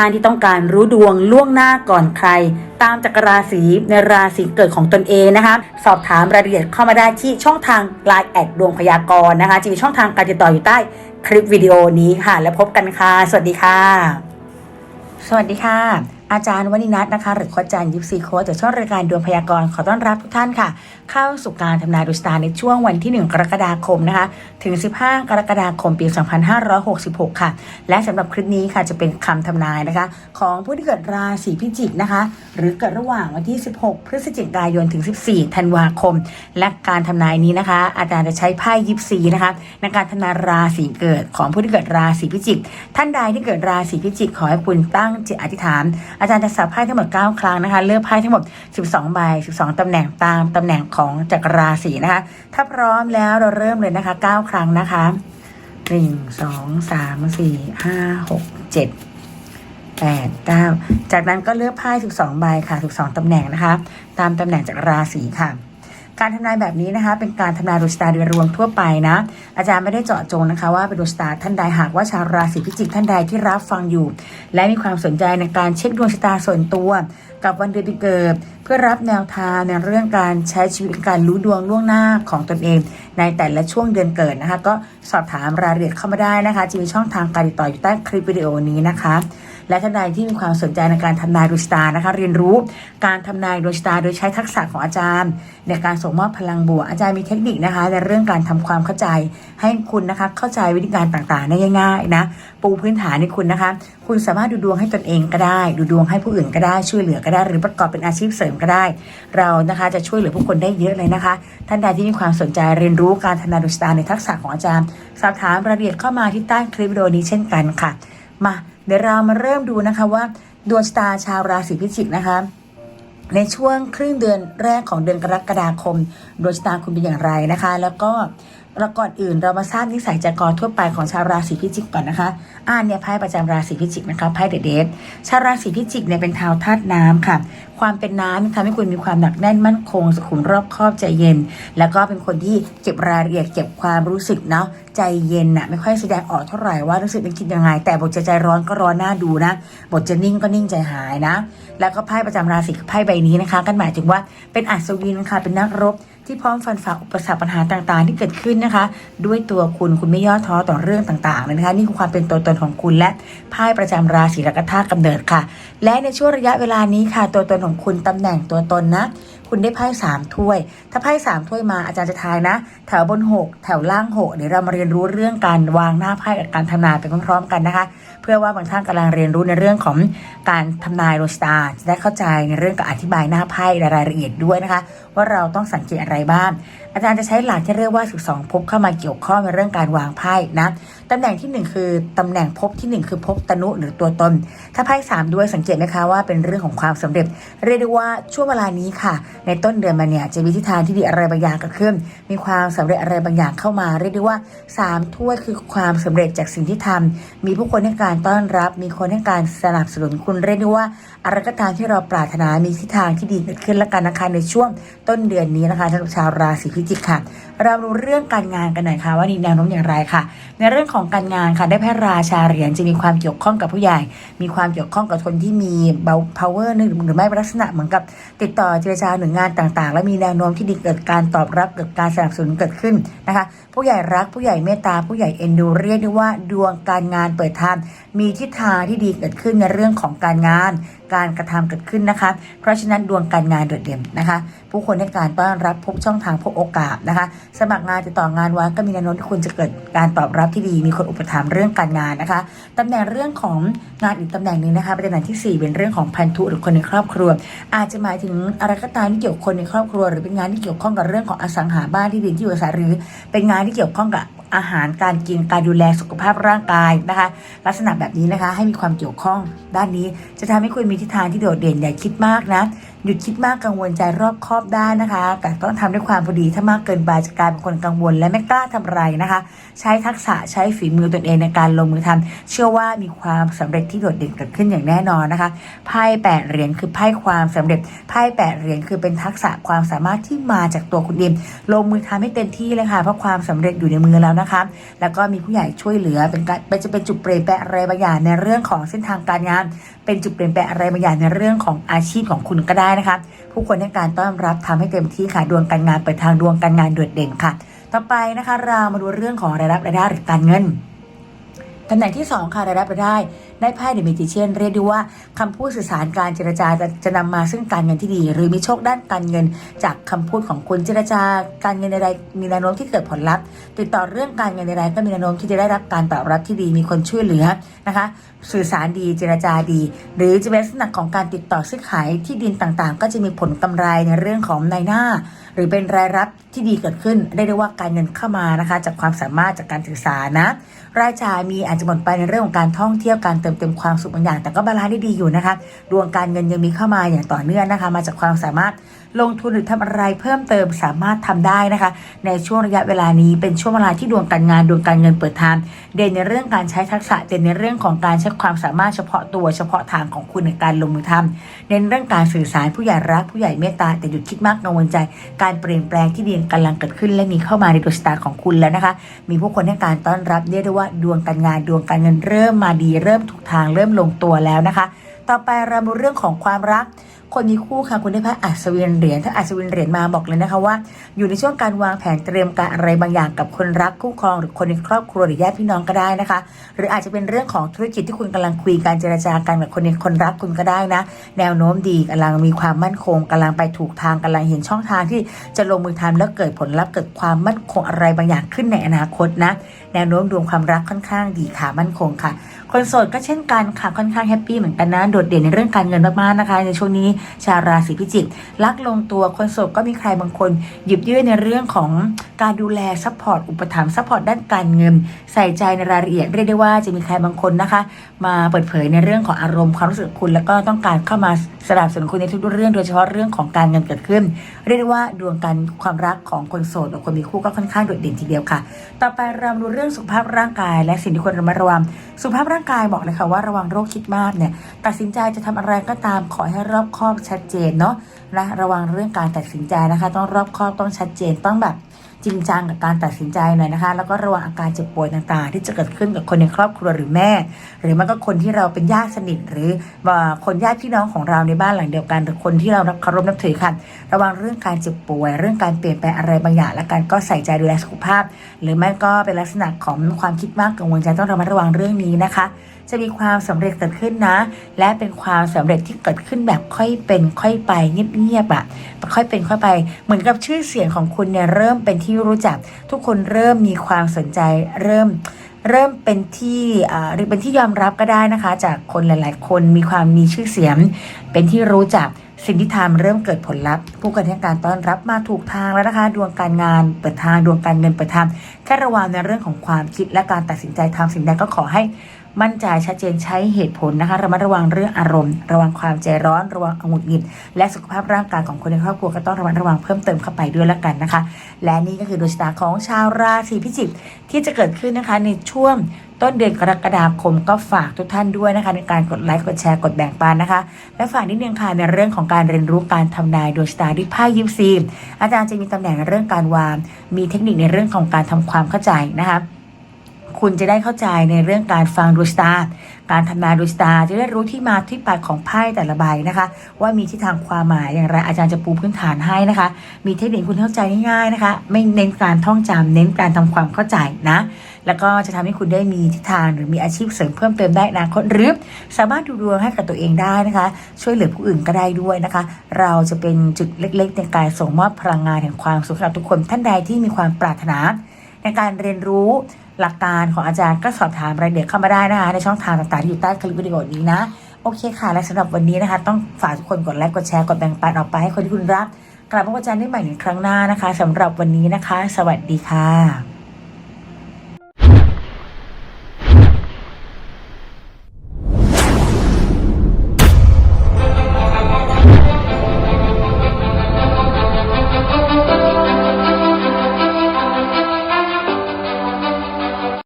ท่านที่ต้องการรู้ดวงล่วงหน้าก่อนใคร ตามจักรราศีในราศีเกิดของตนเองนะคะ สอบถามรายละเอียดเข้ามาได้ที่ช่องทาง l ล n e แอดดวงพยากรณ์นะคะจะมีช่องทางการติดต่ออยู่ใต้คลิปวิดีโอนี้ค่ะ แล้วพบกันค่ะ สวัสดีค่ะ สวัสดีค่ะ อาจารย์วณินัทนะคะ หรือโคชจันยิปซีโค้ชจากช่องรายการดวงพยากรณ์ขอต้อนรับทุกท่านค่ะ เข้าสู่การทำนายดวงชะตาในช่วงวันที่ 1 กรกฎาคมนะคะ ถึง 15 กรกฎาคมปี 2566 ค่ะ และสำหรับคลิปนี้ค่ะจะเป็นคำทำนายนะคะ ของผู้ที่เกิดราศีพิจิกนะคะ หรือเกิดระหว่างวันที่ 16 พฤศจิกายนถึง 14 ธันวาคม และการทำนายนี้นะคะ อาจารย์จะใช้ไพ่ยิปซีนะคะในการทำนายราศีเกิดของผู้ที่เกิดราศีพิจิก ท่านใดที่เกิดราศีพิจิกขอให้คุณตั้งจิตอธิษฐานอาจารย์จะสับไพ่ทั้งหมด 9 ครั้งนะคะ เลือกไพ่ทั้งหมด 12 ใบ 12 ตำแหน่งตามตำแหน่งของจักรราศีนะคะ ถ้าพร้อมแล้วเราเริ่มเลยนะคะ 9 ครั้งนะคะ 1 2 3 4 5 6 7 8 9 จากนั้นก็เลือกไพ่12 ใบค่ะ 12 ตำแหน่งนะคะ ตามตำแหน่งจากราศีค่ะ การทำนายแบบนี้นะคะ เป็นการทำนายดวงชะตาโดยรวมทั่วไปนะ อาจารย์ไม่ได้เจาะจงนะคะ ว่าเป็นดวงชะตาท่านใดหากว่าชาวราศีพิจิกท่านใดที่รับฟังอยู่ และมีความสนใจในการเช็คดวงชะตาส่วนตัว กับวันเดือนปีเกิด เพื่อรับแนวทางในเรื่องการใช้ชีวิตการรู้ดวงล่วงหน้าของตนเอง ในแต่ละช่วงเดือนเกิดนะคะ ก็สอบถามรายละเอียดเข้ามาได้นะคะจะมีช่องทางการติดต่ออยู่ใต้คลิปวิดีโอนี้นะคะ และท่านใดที่มีความสนใจในการทำนายดวงชะตานะคะ เรียนรู้การทำนายดวงชะตาโดยใช้ทักษะของอาจารย์ ในการส่งมอบพลังบวกอาจารย์มีเทคนิคนะคะ ในเรื่องการทำความเข้าใจ ให้คุณนะคะเข้าใจวิธีการต่างๆได้ง่ายๆนะปูพื้นฐานให้คุณนะคะ คุณสามารถดูดวงให้ตนเองก็ได้ ดูดวงให้ผู้อื่นก็ได้ช่วยเหลือก็ได้ หรือประกอบเป็นอาชีพเสริมก็ได้ เรานะคะจะช่วยเหลือผู้คนได้เยอะเลยนะคะ ท่านใดที่มีความสนใจเรียนรู้การทำนายดวงชะตาในทักษะของอาจารย์ สอบถามรายละเอียดเข้ามาที่ใต้คลิปวิดีโอนี้เช่นกันค่ะ มา เดี๋ยวเรามาเริ่มดูนะคะว่าดวงชะตาชาวราศีพิจิกนะคะ ในช่วงครึ่งเดือนแรกของเดือนกรกฎาคมดวงชะตาคุณเป็นอย่างไรนะคะ แล้วก็เราก่อนอื่นเรามาทราบนิสัยใจคอทั่วไปของชาวราศีพิจิกก่อนนะคะ อ่านเนี่ยไพ่ประจำราศีพิจิกนะคะไพ่เดอะเดทชาวราศีพิจิกเนี่ยเป็นชาวธาตุน้ำค่ะ ความเป็นน้ำทำให้คุณมีความหนักแน่นมั่นคงสุขุมรอบคอบใจเย็น แล้วก็เป็นคนที่เก็บรายละเอียดเก็บความรู้สึกเนาะใจเย็นน่ะไม่ค่อยแสดงออกเท่าไหร่ว่ารู้สึกนึกคิดยังไง แต่บทจะใจร้อนก็ร้อนหน้าดูนะบทจะนิ่งก็นิ่งใจหายนะ แล้วก็ไพ่ประจำราศีคือไพ่ใบนี้นะคะกันหมายถึงว่าเป็นอัศวินค่ะเป็นนักรบที่พร้อมฟันฝ่าอุปสรรคปัญหาต่างๆ ที่เกิดขึ้นนะคะ ด้วยตัวคุณคุณไม่ย่อท้อต่อเรื่องต่างๆเลยนะคะ นี่คือความเป็นตัวตนของคุณและไพ่ประจำราศีและกธาตุกำเนิดค่ะ และในช่วงระยะเวลานี้ค่ะ ตัวตนของคุณตำแหน่งตัวตนนะคุณได้ไพ่สามถ้วย ถ้าไพ่สามถ้วยมาอาจารย์จะทายนะ แถวบนหกแถวล่างหกเดี๋ยวเรามาเรียนรู้เรื่องการวางหน้าไพ่กับการทำนายไปพร้อมๆกันนะคะ พื่อว่าบางท่านกำลังเรียนรู้ในเรื่องของการทำนายโรสตาจะได้เข้าใจในเรื่องการอธิบายหน้าไพ่รายละเอียดด้วยนะคะว่าเราต้องสังเกตอะไรบ้าง อาจารย์จะใช้หลักที่เรียกว่า 12ภพเข้ามาเกี่ยวข้องในเรื่องการวางไพ่นะตำแหน่งที่ 1 คือตำแหน่งภพที่ 1 คือภพตนุหรือตัวตน ถ้าไพ่สามด้วยสังเกตไหมคะว่าเป็นเรื่องของความสำเร็จ เรียกได้ว่าช่วงเวลานี้ค่ะ ในต้นเดือนมาเนี่ยจะมีทิศทางที่ดีอะไรบางอย่างเกิดขึ้น มีความสำเร็จอะไรบางอย่างเข้ามา เรียกได้ว่าสามถ้วยคือความสำเร็จจากสิ่งที่ทำมีผู้คนให้การต้อนรับ มีคนให้การสนับสนุนคุณเรียกได้ว่าอะไรก็ตามที่เราปรารถนามีทิศทางที่ดีเกิดขึ้นและกันนะคะในช่วงต้นเดือนนี้นะคะสำหรับชาวราศีพิจิกค่ะ เราดูเรื่องการงานกันหน่อยค่ะ ว่ามีแนวโน้มอย่างไรค่ะ ในเรื่องของการงานค่ะ ได้แพร่ราชาเหรียญจะมีความเกี่ยวข้องกับผู้ใหญ่ มีความเกี่ยวข้องกับคนที่มีเบา power หรือหรือไม่ลักษณะเหมือนกับ ติดต่อเจรจาหน่วยงานต่างๆ และมีแนวโน้มที่ดีเกิดการตอบรับเกิดการสนับสนุนเกิดขึ้นนะคะ ผู้ใหญ่รักผู้ใหญ่เมตตาผู้ใหญ่เอ็นดูเรียกได้ว่าดวงการงานเปิดทางมีทิศทางที่ดีเกิดขึ้นในเรื่องของการงาน การกระทำเกิดขึ้นนะคะ เพราะฉะนั้นดวงการงานโดดเด่นนะคะ ผู้คนให้การต้อนรับพบช่องทางพบโอกาสนะคะ สมัครงานติดต่องานไว้ก็มีแนวโน้มที่คุณจะเกิดการตอบรับที่ดี มีคนอุปถัมภ์เรื่องการงานนะคะตำแหน่งเรื่องของงานอีกตำแหน่งหนึ่งนะคะเป็นตำแหน่งที่ 4 เป็นเรื่องของพันธุหรือคนในครอบครัว อาจจะหมายถึงอะไรก็ตามที่เกี่ยวกับคนในครอบครัว หรือเป็นงานที่เกี่ยวข้องกับเรื่องของอสังหาบ้านที่ดินที่อยู่อาศัยหรือ เป็นงานที่เกี่ยวข้องกับ อาหารการกินการดูแลสุขภาพร่างกายนะคะ ลักษณะแบบนี้นะคะให้มีความเกี่ยวข้องด้านนี้จะทำให้คุณมีทิศทางที่โดดเด่นอย่าคิดมากนะ หยุดคิดมากกังวลใจรอบคอบได้นะคะ แต่ต้องทำด้วยความพอดีถ้ามากเกินไปจะกลายเป็นคนกังวล และไม่กล้าทำอะไรนะคะ ใช้ทักษะใช้ฝีมือตนเองในการลงมือทำเชื่อว่ามีความสำเร็จที่โดดเด่นเกิดขึ้นอย่างแน่นอนนะคะไพ่แปดเหรียญคือไพ่ความสำเร็จไพ่แปดเหรียญคือเป็นทักษะความสามารถที่มาจากตัวคุณเองลงมือทำให้เต็มที่เลยค่ะเพราะความสำเร็จอยู่ในมือแล้วนะคะ แล้วก็มีผู้ใหญ่ช่วยเหลือเป็นการจะเป็นจุดเปลี่ยนแปลงอะไรบางอย่างในเรื่องของเส้นทางการงาน เป็นจุดเปลี่ยนแปลงอะไรบางอย่างในเรื่องของอาชีพของคุณก็ได้นะคะ ผู้คนให้การต้อนรับทำให้เต็มที่ค่ะดวงการงานเปิดทางดวงการงานโดดเด่นค่ะ ต่อไปนะคะเรามาดูเรื่องของรายรับรายได้หรือการเงิน ตำแหน่งที่ 2 ค่ะรายรับรายได้ ได้ไพ่เดอะเมจิเชียนเรียกได้ว่าคำพูดสื่อสารการเจรจาจะจะนำมาซึ่งการเงินที่ดี หรือมีโชคด้านการเงิน จากคำพูดของคุณเจรจาการเงินใดมีแนวโน้มที่เกิดผลลัพธ์ ติดต่อเรื่องการเงินใดก็มีแนวโน้มที่จะได้รับการตอบรับที่ดีมีคนช่วยเหลือนะคะ สื่อสารดีเจรจาดี หรือจะเป็นลักษณะของการติดต่อซื้อขายที่ดินต่างๆ ก็จะมีผลกำไรในเรื่องของนายหน้า หรือเป็นรายรับที่ดีเกิดขึ้นได้ได้ว่าการเงินเข้ามานะคะ จากความสามารถจากการศึกษานะ รายจ่ายมีอาจจะหมดไปในเรื่องของการท่องเที่ยวการเติมเต็มความสุขบางอย่าง แต่ก็บาลานซ์ได้ดีอยู่นะคะ ดวงการเงินยังมีเข้ามาอย่างต่อเนื่องนะคะ มาจากความสามารถลงทุนหรือทำอะไรเพิ่มเติมสามารถทำได้นะคะ ในช่วงระยะเวลานี้เป็นช่วงเวลาที่ดวงการงานดวงการเงินเปิดทางเด่นในเรื่องการใช้ทักษะเด่นในเรื่องของการใช้ความสามารถเฉพาะตัวเฉพาะทางของคุณในการลงมือทำเน้นเรื่องการสื่อสารผู้ใหญ่รักผู้ใหญ่เมตตาแต่หยุดคิดมากกังวลใจ การเปลี่ยนแปลงที่ดีกำลังเกิดขึ้นและมีเข้ามาในดวงชะตาของคุณแล้วนะคะ มีผู้คนให้การต้อนรับเรียกได้ว่าดวงการงานดวงการเงินเริ่มมาดี เริ่มถูกทางเริ่มลงตัวแล้วนะคะ ต่อไปเรามาเรื่องของความรัก คนมีคู่ค่ะคุณได้พระอัศวินเหรียญถ้าอัศวินเหรียญมาบอกเลยนะคะว่า อยู่ในช่วงการวางแผนเตรียมการอะไรบางอย่างกับคนรักคู่ครองหรือคนในครอบครัวหรือญาติพี่น้องก็ได้นะคะ หรืออาจจะเป็นเรื่องของธุรกิจที่คุณกำลังคุยการเจรจากันกับคนในคนรักคุณก็ได้นะ แนวโน้มดีกำลังมีความมั่นคงกำลังไปถูกทางกำลังเห็นช่องทางที่จะลงมือทำแล้วเกิดผลลัพธ์เกิดความมั่นคงอะไรบางอย่างขึ้นในอนาคตนะ แนวโน้มดวงความรักค่อนข้างดีค่ะมั่นคงค่ะคนโสดก็เช่นกันค่ะค่อนข้างแฮปปี้เหมือนกันนะโดดเด่นในเรื่องการเงินมากๆนะคะ ในช่วงนี้ชาวราศีพิจิกรักลงตัวคนโสดก็มีใครบางคนหยิบยื่นในเรื่องของการดูแลซัพพอร์ตอุปถัมภ์ซัพพอร์ตด้านการเงิน ใส่ใจในรายละเอียดเรียกได้ว่าจะมีใครบางคนนะคะ มาเปิดเผยในเรื่องของอารมณ์ความรู้สึกคุณ แล้วก็ต้องการเข้ามา สนับสนุนคุณในทุกๆเรื่อง โดยเฉพาะเรื่องของการเงินเกิดขึ้น เรียกได้ว่าดวงการความรักของคนโสดกับคนมีคู่ก็ค่อนข้างโดดเด่นทีเดียวค่ะ ต่อไปเรามาดูเรื่องสุขภาพร่างกาย และสิ่งที่ควรระมัดระวัง สุขภาพร่างกายบอกเลยค่ะว่าระวังโรคคิดมากเนี่ย ตัดสินใจจะทำอะไรก็ตามขอให้รอบคอบชัดเจนเนาะนะระวังเรื่องการตัดสินใจนะคะ ต้องรอบคอบต้องชัดเจนต้องแบบ จริงจังกับการตัดสินใจหน่อยนะคะ แล้วก็ระวังอาการเจ็บป่วยต่างๆ ที่จะเกิดขึ้นกับคนในครอบครัวหรือแม่ หรือมันก็คนที่เราเป็นญาติสนิท หรือว่าคนญาติพี่น้องของเราในบ้านหลังเดียวกันหรือคนที่เราเคารพนับถือค่ะ ระวังเรื่องการเจ็บป่วย เรื่องการเปลี่ยนแปลงอะไรบางอย่างและการก็ใส่ใจดูแลสุขภาพ หรือไม่ก็เป็นลักษณะของความคิดมากกังวลใจต้องระมัดระวังเรื่องนี้นะคะ จะมีความสำเร็จเกิดขึ้นนะ และเป็นความสำเร็จที่เกิดขึ้นแบบค่อยเป็นค่อยไปเงียบๆอะ่ะค่อยเป็นค่อยไป เหมือนกับชื่อเสียงของคุณเนี่ยเริ่มเป็นที่รู้จัก ทุกคนเริ่มมีความสนใจเริ่มเริ่มเป็นที่หรือเป็นที่ยอมรับก็ได้นะคะ จากคนหลาย ๆ คนมีความมีชื่อเสียง เป็นที่รู้จัก สิ่งที่ทำเริ่มเกิดผลลัพธ์ ผู้คนให้การต้อนรับมาถูกทางแล้วนะคะ ดวงการงานเปิดทางดวงการเงินเปิดทางแค่ระวังในเรื่องของความคิดและการตัดสินใจทำสิ่งใดก็ขอให้มั่นใจชัดเจนใช้เหตุผลนะคะระมัดระวังเรื่องอารมณ์ ระวังความใจร้อน ระวังองุ่นหงิด และสุขภาพร่างกายของคนในครอบครัวก็ต้องระมัดระวังเพิ่มเติมเข้าไปด้วยและกันนะคะ และนี่ก็คือดวงชะตาของชาวราศีพิจิกที่จะเกิดขึ้นนะคะในช่วง ต้นเดือนกรกฎาคมก็ฝากทุกท่านด้วยนะคะ ในการกดไลค์กดแชร์กดแบ่งปันนะคะ และฝากนิดนึงค่ะในเรื่องของการเรียนรู้การทำนายดวงชะตาด้วยไพ่ยิปซีอาจารย์จะมีตำแหน่งในเรื่องการวางมีเทคนิคในเรื่องของการทำความเข้าใจนะคะคุณจะได้เข้าใจในเรื่องการฟังดูสตาร์ การทำนายดูสตาจะได้รู้ที่มาที่ไปของไพ่แต่ละใบนะคะ ว่ามีทิศทางความหมายอย่างไรอาจารย์จะปูพื้นฐานให้นะคะ มีเทคนิคคุณเข้าใจง่ายๆนะคะ ไม่เน้นการท่องจำเน้นการทำความเข้าใจนะ แล้วก็จะทำให้คุณได้มีทิศทางหรือมีอาชีพเสริมเพิ่มเติมได้นอนาคตหรือสามารถดูดวงให้กับตัวเองได้นะคะ ช่วยเหลือผู้อื่นก็ได้ด้วยนะคะ เราจะเป็นจุดเล็กๆในการส่งมอบพลังงานแห่งความสุขสำหรับทุกคนท่านใดที่มีความปรารถนาในการเรียนรู้ หลักการของอาจารย์ก็สอบถามรายละเอียดเข้ามาได้นะคะ ในช่องทางต่างๆที่อยู่ใต้คลิปวิดีโอนี้นะ โอเคค่ะ และสำหรับวันนี้นะคะ ต้องฝากทุกคนกดไลค์กดแชร์กดแบ่งปันออกไปให้คนที่คุณรักกลับมาพบอาจารย์ได้ใหม่ในครั้งหน้านะคะสำหรับวันนี้นะคะ สวัสดีค่ะ